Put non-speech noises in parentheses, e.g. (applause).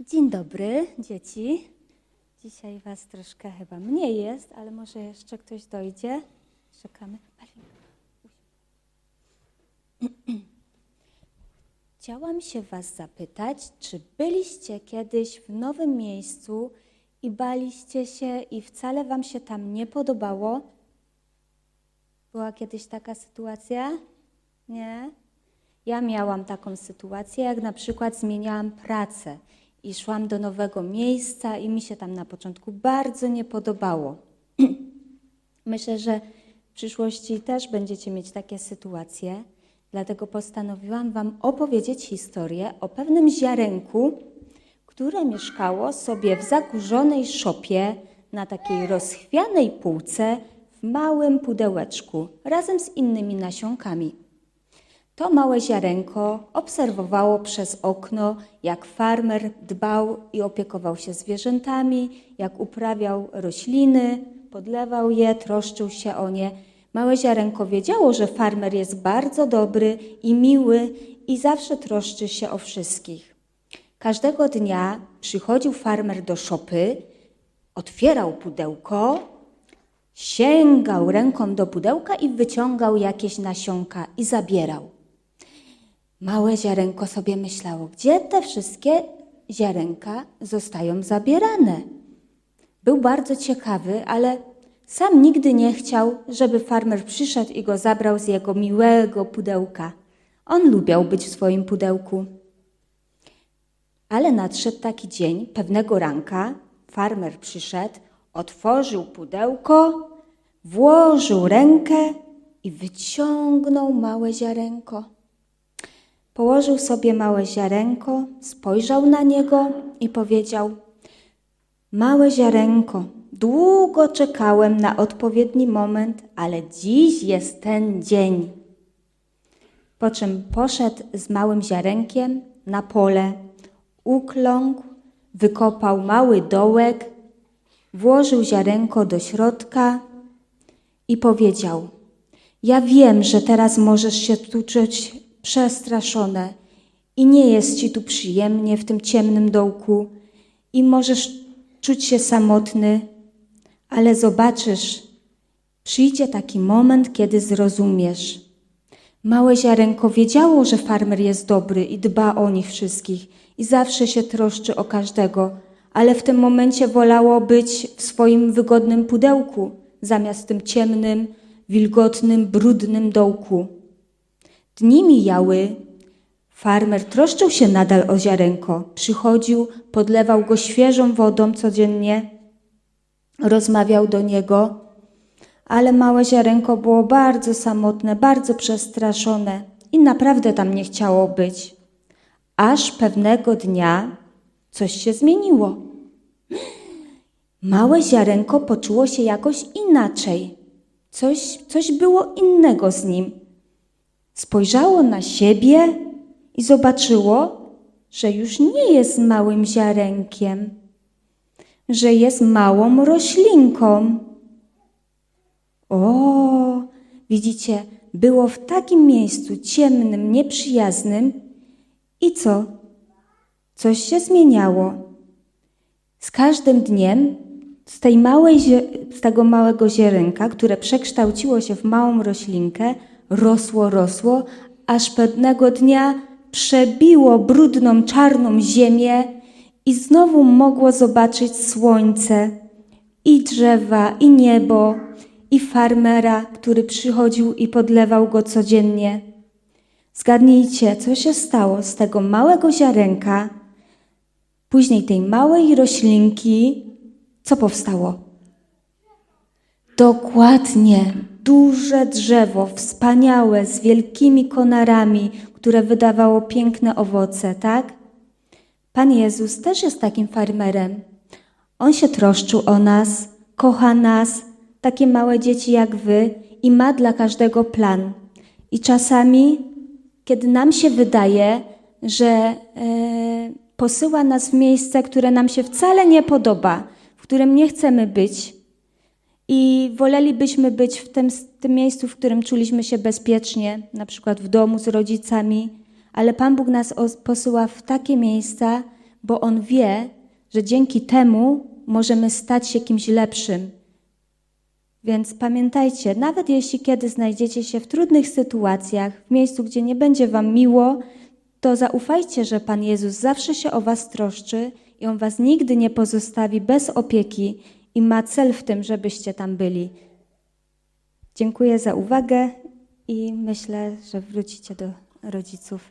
Dzień dobry, dzieci. Dzisiaj was troszkę chyba mniej jest, ale może jeszcze ktoś dojdzie. Czekamy. (clears throat) Chciałam się was zapytać, czy byliście kiedyś w nowym miejscu i baliście się i wcale wam się tam nie podobało? Była kiedyś taka sytuacja? Nie? Ja miałam taką sytuację, jak na przykład zmieniałam pracę i szłam do nowego miejsca i mi się tam na początku bardzo nie podobało. (clears throat) Myślę, że w przyszłości też będziecie mieć takie sytuacje, dlatego postanowiłam Wam opowiedzieć historię o pewnym ziarenku, które mieszkało sobie w zakurzonej szopie na takiej rozchwianej półce w małym pudełeczku razem z innymi nasionkami. To małe ziarenko obserwowało przez okno, jak farmer dbał i opiekował się zwierzętami, jak uprawiał rośliny, podlewał je, troszczył się o nie. Małe ziarenko wiedziało, że farmer jest bardzo dobry i miły i zawsze troszczy się o wszystkich. Każdego dnia przychodził farmer do szopy, otwierał pudełko, sięgał ręką do pudełka i wyciągał jakieś nasionka i zabierał. Małe ziarenko sobie myślało, gdzie te wszystkie ziarenka zostają zabierane. Był bardzo ciekawy, ale sam nigdy nie chciał, żeby farmer przyszedł i go zabrał z jego miłego pudełka. On lubiał być w swoim pudełku. Ale nadszedł taki dzień, pewnego ranka, farmer przyszedł, otworzył pudełko, włożył rękę i wyciągnął małe ziarenko. Położył sobie małe ziarenko, spojrzał na niego i powiedział: Małe ziarenko, długo czekałem na odpowiedni moment, ale dziś jest ten dzień. Po czym poszedł z małym ziarenkiem na pole, ukląkł, wykopał mały dołek, włożył ziarenko do środka i powiedział: Ja wiem, że teraz możesz się tu czuć przestraszone i nie jest ci tu przyjemnie w tym ciemnym dołku i możesz czuć się samotny, ale zobaczysz, przyjdzie taki moment, kiedy zrozumiesz. Małe ziarenko wiedziało, że farmer jest dobry i dba o nich wszystkich i zawsze się troszczy o każdego, ale w tym momencie wolało być w swoim wygodnym pudełku, zamiast w tym ciemnym, wilgotnym, brudnym dołku. Dni mijały, farmer troszczył się nadal o ziarenko, przychodził, podlewał go świeżą wodą codziennie, rozmawiał do niego, ale małe ziarenko było bardzo samotne, bardzo przestraszone i naprawdę tam nie chciało być. Aż pewnego dnia coś się zmieniło. Małe ziarenko poczuło się jakoś inaczej. Coś, coś było innego z nim. Spojrzało na siebie i zobaczyło, że już nie jest małym ziarenkiem, że jest małą roślinką. O, widzicie, było w takim miejscu ciemnym, nieprzyjaznym i co? Coś się zmieniało. Z każdym dniem z, tej małej, z tego małego ziarenka, które przekształciło się w małą roślinkę, rosło, rosło, aż pewnego dnia przebiło brudną, czarną ziemię i znowu mogło zobaczyć słońce, i drzewa, i niebo, i farmera, który przychodził i podlewał go codziennie. Zgadnijcie, co się stało z tego małego ziarenka, później tej małej roślinki, co powstało? Dokładnie, duże drzewo, wspaniałe, z wielkimi konarami, które wydawało piękne owoce, tak? Pan Jezus też jest takim farmerem. On się troszczył o nas, kocha nas, takie małe dzieci jak wy i ma dla każdego plan. I czasami, kiedy nam się wydaje, że e, posyła nas w miejsce, które nam się wcale nie podoba, w którym nie chcemy być, i wolelibyśmy być w tym, tym miejscu, w którym czuliśmy się bezpiecznie, na przykład w domu z rodzicami, ale Pan Bóg nas posyła w takie miejsca, bo On wie, że dzięki temu możemy stać się kimś lepszym. Więc pamiętajcie, nawet jeśli kiedy znajdziecie się w trudnych sytuacjach, w miejscu, gdzie nie będzie Wam miło, to zaufajcie, że Pan Jezus zawsze się o Was troszczy i On Was nigdy nie pozostawi bez opieki i ma cel w tym, żebyście tam byli. Dziękuję za uwagę i myślę, że wrócicie do rodziców.